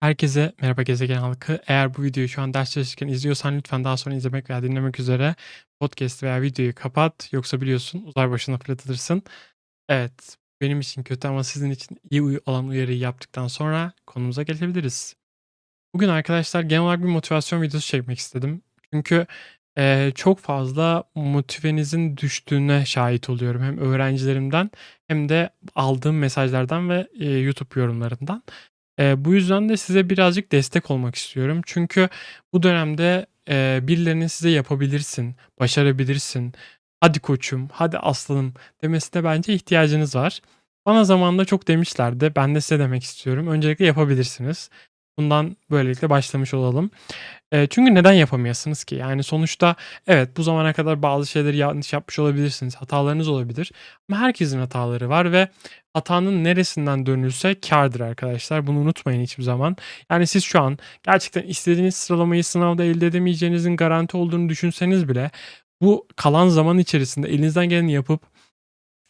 Herkese merhaba gezegen halkı. Eğer bu videoyu şu an ders çalışırken izliyorsan lütfen daha sonra izlemek veya dinlemek üzere podcast veya videoyu kapat. Yoksa biliyorsun uzay başına fırlatılırsın. Evet, benim için kötü ama sizin için iyi olan uyarıyı yaptıktan sonra konumuza gelebiliriz. Bugün arkadaşlar genel olarak bir motivasyon videosu çekmek istedim. Çünkü eee, çok fazla motivenizin düştüğüne şahit oluyorum. Hem öğrencilerimden hem de aldığım mesajlardan ve eee, YouTube yorumlarından. Eee, bu yüzden de size birazcık destek olmak istiyorum. Çünkü bu dönemde eee, birilerinin size yapabilirsin, başarabilirsin, hadi koçum, hadi aslanım demesine bence ihtiyacınız var. Bana zamanında çok demişlerdi. Ben de size demek istiyorum. Öncelikle yapabilirsiniz. Bundan böylelikle başlamış olalım. Eee, çünkü neden yapamayasınız ki? Yani sonuçta evet bu zamana kadar bazı şeyleri yanlış yapmış olabilirsiniz. Hatalarınız olabilir. Ama herkesin hataları var ve hatanın neresinden dönülse kârdır arkadaşlar. Bunu unutmayın hiçbir zaman. Yani siz şu an gerçekten istediğiniz sıralamayı sınavda elde edemeyeceğinizin garanti olduğunu düşünseniz bile bu kalan zaman içerisinde elinizden geleni yapıp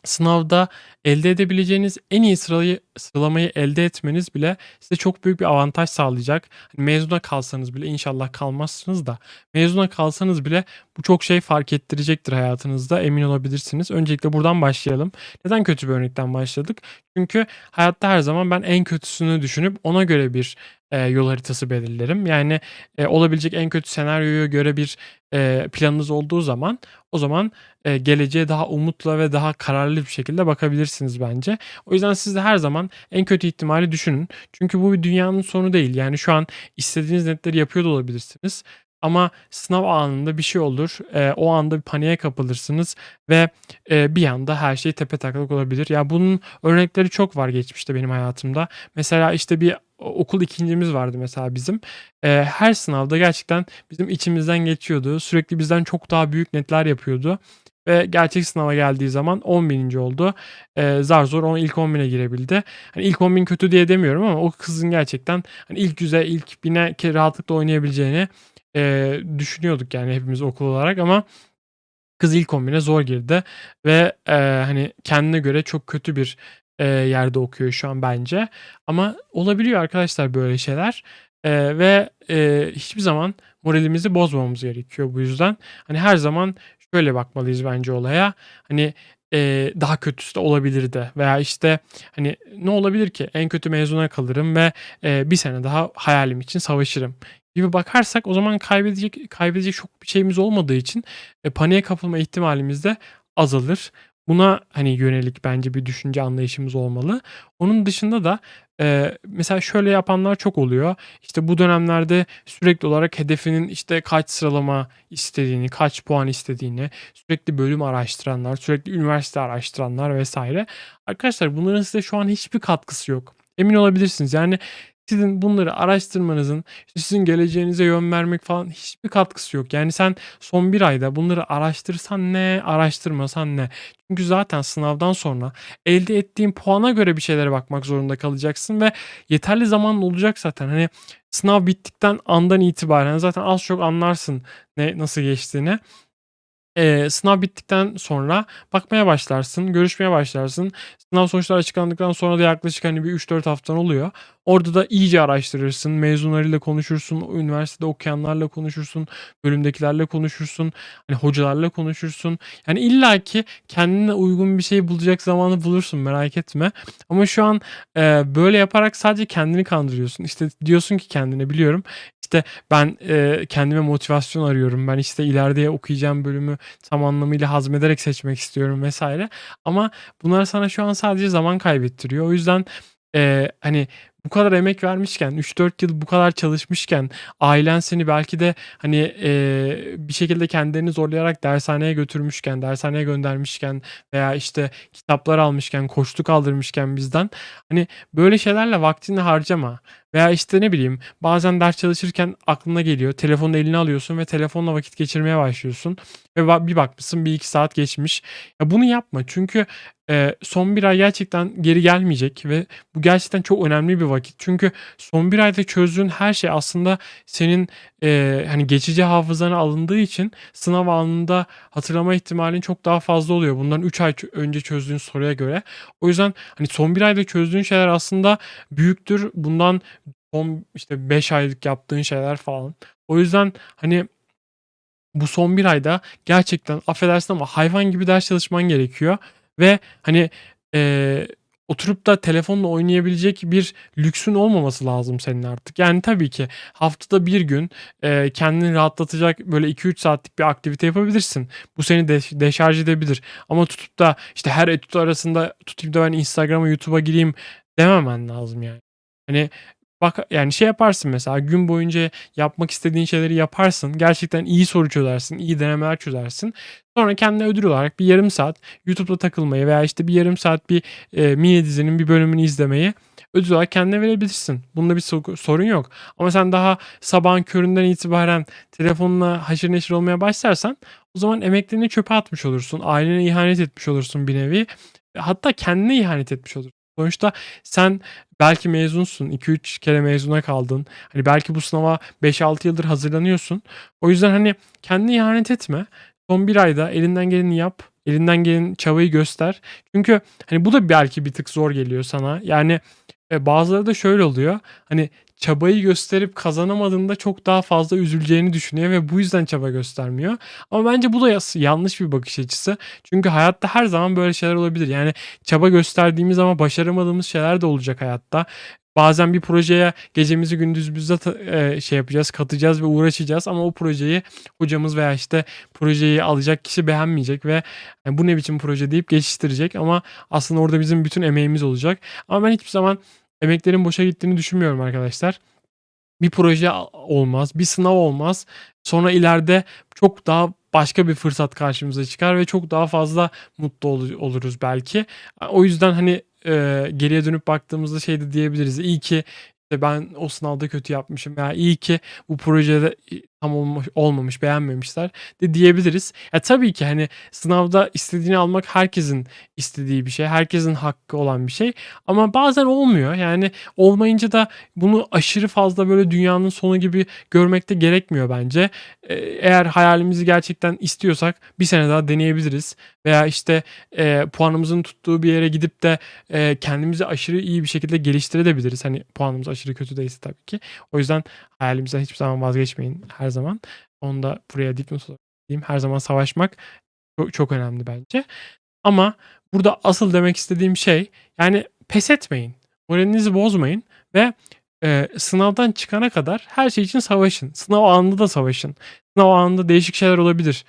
sınavda elde edebileceğiniz en iyi sırayı sıralamayı elde etmeniz bile size çok büyük bir avantaj sağlayacak. Hani mezuna kalsanız bile inşallah kalmazsınız da mezuna kalsanız bile bu çok şey fark ettirecektir hayatınızda emin olabilirsiniz. Öncelikle buradan başlayalım. Neden kötü bir örnekten başladık? Çünkü hayatta her zaman ben en kötüsünü düşünüp ona göre bir eee, yol haritası belirlerim. Yani eee, olabilecek en kötü senaryoya göre bir eee, planınız olduğu zaman o zaman eee, geleceğe daha umutla ve daha kararlı bir şekilde bakabilirsiniz bence. O yüzden siz de her zaman en kötü ihtimali düşünün. Çünkü bu bir dünyanın sonu değil. Yani şu an istediğiniz netleri yapıyor da olabilirsiniz. Ama sınav anında bir şey olur. Eee, o anda bir paniğe kapılırsınız ve eee, bir anda her şey tepetaklak olabilir. Ya bunun örnekleri çok var geçmişte benim hayatımda. Mesela işte bir okul ikincimiz vardı mesela bizim. Eee, her sınavda gerçekten bizim içimizden geçiyordu. Sürekli bizden çok daha büyük netler yapıyordu. Ve gerçek sınava geldiği zaman 10.000. oldu. Eee, zar zor o ilk 10.000'e girebildi. Hani ilk 10.000 kötü diye demiyorum ama o kızın gerçekten hani ilk 100'e, ilk 1000'e ki rahatlıkla oynayabileceğini eee, düşünüyorduk yani hepimiz okul olarak ama kız ilk 10.000'e zor girdi ve eee, hani kendine göre çok kötü bir eee, yerde okuyor şu an bence. Ama olabiliyor arkadaşlar böyle şeyler Eee, ve eee, hiçbir zaman moralimizi bozmamamız gerekiyor bu yüzden. Hani her zaman şöyle bakmalıyız bence olaya. Hani eee, daha kötüsü de olabilirdi veya işte hani ne olabilir ki en kötü mezuna kalırım ve eee, bir sene daha hayalim için savaşırım gibi bakarsak o zaman kaybedecek kaybedecek çok bir şeyimiz olmadığı için e, paniğe kapılma ihtimalimiz de azalır. Buna hani yönelik bence bir düşünce anlayışımız olmalı. Onun dışında da eee, mesela şöyle yapanlar çok oluyor. İşte bu dönemlerde sürekli olarak hedefinin işte kaç sıralama istediğini, kaç puan istediğini, sürekli bölüm araştıranlar, sürekli üniversite araştıranlar vesaire. Arkadaşlar bunların size şu an hiçbir katkısı yok. Emin olabilirsiniz. Yani sizin bunları araştırmanızın sizin geleceğinize yön vermek falan hiçbir katkısı yok. Yani sen son bir ayda bunları araştırsan ne, araştırmasan ne. Çünkü zaten sınavdan sonra elde ettiğin puana göre bir şeylere bakmak zorunda kalacaksın ve yeterli zamanın olacak zaten. Hani sınav bittikten andan itibaren zaten az çok anlarsın ne nasıl geçtiğini. Eee, sınav bittikten sonra bakmaya başlarsın, görüşmeye başlarsın. Sınav sonuçları açıklandıktan sonra da yaklaşık, hani, bir 3-4 haftan oluyor. Orada da iyice araştırırsın, mezunlarıyla konuşursun, üniversitede okuyanlarla konuşursun, bölümdekilerle konuşursun, hani, hocalarla konuşursun. Yani illaki kendine uygun bir şey bulacak zamanı bulursun, merak etme. Ama şu an, eee, böyle yaparak sadece kendini kandırıyorsun. İşte, diyorsun ki kendine, biliyorum, işte, ben, eee, kendime motivasyon arıyorum. Ben, işte, ileride okuyacağım bölümü tam anlamıyla hazmederek seçmek istiyorum vesaire. Ama bunlar sana şu an sadece zaman kaybettiriyor. O yüzden, eee, hani, bu kadar emek vermişken, 3-4 yıl bu kadar çalışmışken, ailen seni belki de, hani, eee, bir şekilde kendilerini zorlayarak dershaneye götürmüşken, dershaneye göndermişken veya, işte, kitaplar almışken, koçluk aldırmışken bizden, hani, böyle şeylerle vaktini harcama. Veya, işte, ne bileyim, bazen ders çalışırken aklına geliyor, telefonunu eline alıyorsun ve telefonla vakit geçirmeye başlıyorsun ve bir bakmışsın 1-2 saat geçmiş. Ya, bunu yapma çünkü, eee, son 1 ay gerçekten geri gelmeyecek ve bu gerçekten çok önemli bir vakit. Çünkü son 1 ayda çözdüğün her şey aslında senin, eee, hani, geçici hafızana alındığı için sınav anında hatırlama ihtimalin çok daha fazla oluyor bundan 3 ay önce çözdüğün soruya göre. O yüzden, hani, son 1 ayda çözdüğün şeyler aslında büyüktür. Bundan son, işte, 5 aylık yaptığın şeyler falan. O yüzden, hani bu son 1 ayda gerçekten affedersin ama hayvan gibi ders çalışman gerekiyor ve, hani, eee, oturup da telefonla oynayabilecek bir lüksün olmaması lazım senin artık. Yani, tabii ki haftada 1 gün, eee, kendini rahatlatacak böyle 2-3 saatlik bir aktivite yapabilirsin. Bu seni deş deşarj edebilir ama tutup da, işte, her etüt arasında tutayım da ben Instagram'a, YouTube'a gireyim dememen lazım yani. Hani, bak, yani, şey yaparsın mesela gün boyunca yapmak istediğin şeyleri yaparsın. Gerçekten iyi soru çözersin, iyi denemeler çözersin. Sonra kendine ödül olarak bir yarım saat YouTube'da takılmayı veya, işte, bir yarım saat bir, eee, mini dizinin bir bölümünü izlemeyi ödül olarak kendine verebilirsin. Bunda bir sorun yok ama sen daha sabahın köründen itibaren telefonla haşır neşir olmaya başlarsan o zaman emeklerini çöpe atmış olursun. Ailene ihanet etmiş olursun bir nevi. Hatta kendine ihanet etmiş olursun. Sonuçta sen belki mezunsun, 2-3 kere mezuna kaldın. Hani, belki bu sınava 5-6 yıldır hazırlanıyorsun. O yüzden, hani, kendine ihanet etme. Son 1 ayda elinden geleni yap. Elinden gelen çabayı göster. Çünkü, hani, bu da belki bir tık zor geliyor sana. Yani, eee, bazıları da şöyle oluyor. Hani, çabayı gösterip kazanamadığında çok daha fazla üzüleceğini düşünüyor ve bu yüzden çaba göstermiyor. Ama bence bu da yanlış bir bakış açısı. Çünkü hayatta her zaman böyle şeyler olabilir. Yani, çaba gösterdiğimiz ama başaramadığımız şeyler de olacak hayatta. Bazen bir projeye gecemizi gündüzümüzde eee, şey yapacağız, katacağız ve uğraşacağız ama o projeyi hocamız veya, işte, projeyi alacak kişi beğenmeyecek ve, eee, "Bu ne biçim proje?" deyip geçiştirecek ama aslında orada bizim bütün emeğimiz olacak. Ama ben hiçbir zaman emeklerin boşa gittiğini düşünmüyorum arkadaşlar. Bir proje olmaz, bir sınav olmaz. Sonra ileride çok daha başka bir fırsat karşımıza çıkar ve çok daha fazla mutlu olu oluruz belki. O yüzden, hani, eee, geriye dönüp baktığımızda şey de diyebiliriz. "İyi ki, işte, ben o sınavda kötü yapmışım." veya "İyi ki bu projede, tam olmamış olmamış, beğenmemişler." de diyebiliriz. Ya, tabii ki, hani, sınavda istediğini almak herkesin istediği bir şey, herkesin hakkı olan bir şey ama bazen olmuyor. Yani, olmayınca da bunu aşırı fazla, böyle, dünyanın sonu gibi görmek de gerekmiyor bence. Eee, eğer hayalimizi gerçekten istiyorsak 1 sene daha deneyebiliriz veya, işte, eee, puanımızın tuttuğu bir yere gidip de, eee, kendimizi aşırı iyi bir şekilde geliştirebiliriz. Hani, puanımız aşırı kötü değilse tabii ki. O yüzden hayalimizden hiçbir zaman vazgeçmeyin her zaman. Onu da buraya dipnot olarak. Her zaman savaşmak çok çok önemli bence. Ama burada asıl demek istediğim şey, yani, pes etmeyin, moralinizi bozmayın ve, eee, sınavdan çıkana kadar her şey için savaşın. Sınav anında da savaşın. Sınav anında değişik şeyler olabilir.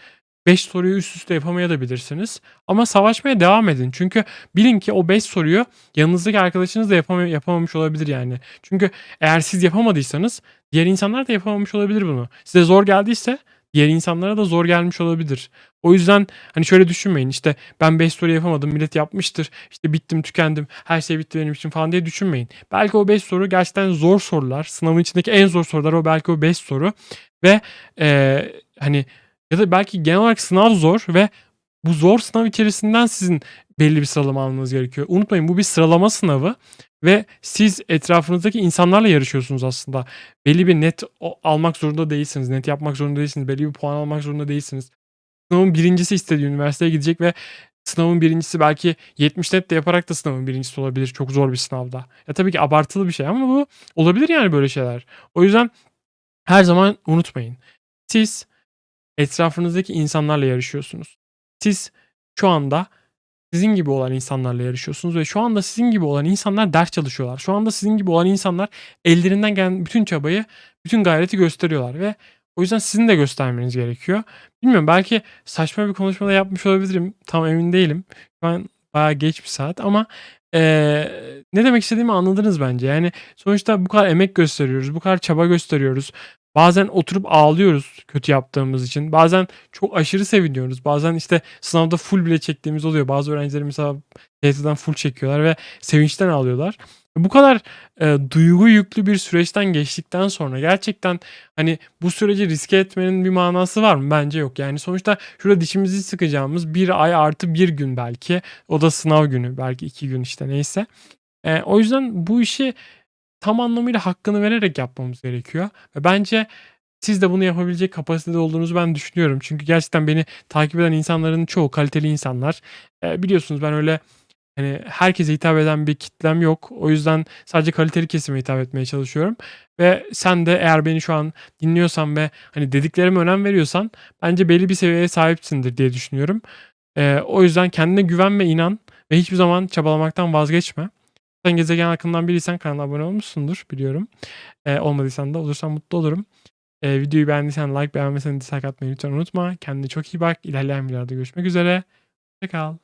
5 soruyu üst üste yapamayabilirsiniz ama savaşmaya devam edin. Çünkü bilin ki o 5 soruyu yanınızdaki arkadaşınız da yapama yapamamış olabilir yani. Çünkü eğer siz yapamadıysanız diğer insanlar da yapamamış olabilir bunu. Size zor geldiyse diğer insanlara da zor gelmiş olabilir. O yüzden, hani, şöyle düşünmeyin, işte, "Ben 5 soru yapamadım, millet yapmıştır, işte, bittim, tükendim, her şey bitti benim için." falan diye düşünmeyin. Belki o 5 soru gerçekten zor sorular. Sınavın içindeki en zor sorular o belki o 5 soru ve, eee, hani, ya da belki genel olarak sınav zor ve bu zor sınav içerisinden sizin belli bir sıralama almanız gerekiyor. Unutmayın bu bir sıralama sınavı ve siz etrafınızdaki insanlarla yarışıyorsunuz aslında. Belli bir net almak zorunda değilsiniz. Net yapmak zorunda değilsiniz. Belli bir puan almak zorunda değilsiniz. Sınavın 1'incisi istediği üniversiteye gidecek ve sınavın 1'incisi belki 70 net de yaparak da sınavın 1'incisi olabilir çok zor bir sınavda. Ya, tabii ki abartılı bir şey ama bu olabilir yani böyle şeyler. O yüzden her zaman unutmayın. Siz etrafınızdaki insanlarla yarışıyorsunuz. Siz şu anda sizin gibi olan insanlarla yarışıyorsunuz ve şu anda sizin gibi olan insanlar ders çalışıyorlar. Şu anda sizin gibi olan insanlar ellerinden gelen bütün çabayı, bütün gayreti gösteriyorlar ve o yüzden sizin de göstermeniz gerekiyor. Bilmiyorum belki saçma bir konuşma da yapmış olabilirim. Tam emin değilim. Şu an bayağı geç bir saat ama, eee, ne demek istediğimi anladınız bence. Yani, sonuçta bu kadar emek gösteriyoruz, bu kadar çaba gösteriyoruz. Bazen oturup ağlıyoruz kötü yaptığımız için. Bazen çok aşırı seviniyoruz. Bazen, işte, sınavda full bile çektiğimiz oluyor. Bazı öğrenciler mesela TYT'den full çekiyorlar ve sevinçten ağlıyorlar. Bu kadar, eee, duygu yüklü bir süreçten geçtikten sonra gerçekten, hani, bu süreci riske etmenin bir manası var mı? Bence yok. Yani, sonuçta şurada dişimizi sıkacağımız 1 ay artı 1 gün belki. O da sınav günü. Belki 2 gün, işte, neyse. Eee, o yüzden bu işi tam anlamıyla hakkını vererek yapmamız gerekiyor ve bence siz de bunu yapabilecek kapasitede olduğunuzu ben düşünüyorum. Çünkü gerçekten beni takip eden insanların çoğu kaliteli insanlar. Eee, biliyorsunuz ben öyle, Hani herkese hitap eden bir kitlem yok. O yüzden sadece kaliteli kesime hitap etmeye çalışıyorum. Ve sen de eğer beni şu an dinliyorsan ve hani dediklerime önem veriyorsan bence belli bir seviyeye sahipsindir diye düşünüyorum. Eee, o yüzden kendine güven ve inan ve hiçbir zaman çabalamaktan vazgeçme. Sen gezegen halkından biriysen kanala abone olmuşsundur biliyorum. Eee, olmadıysan da olursan mutlu olurum. Eee, videoyu beğendiysen like, beğenmezsen dislike atmayı lütfen unutma. Kendine çok iyi bak. İlerleyen videolarda görüşmek üzere. Hoşça kal.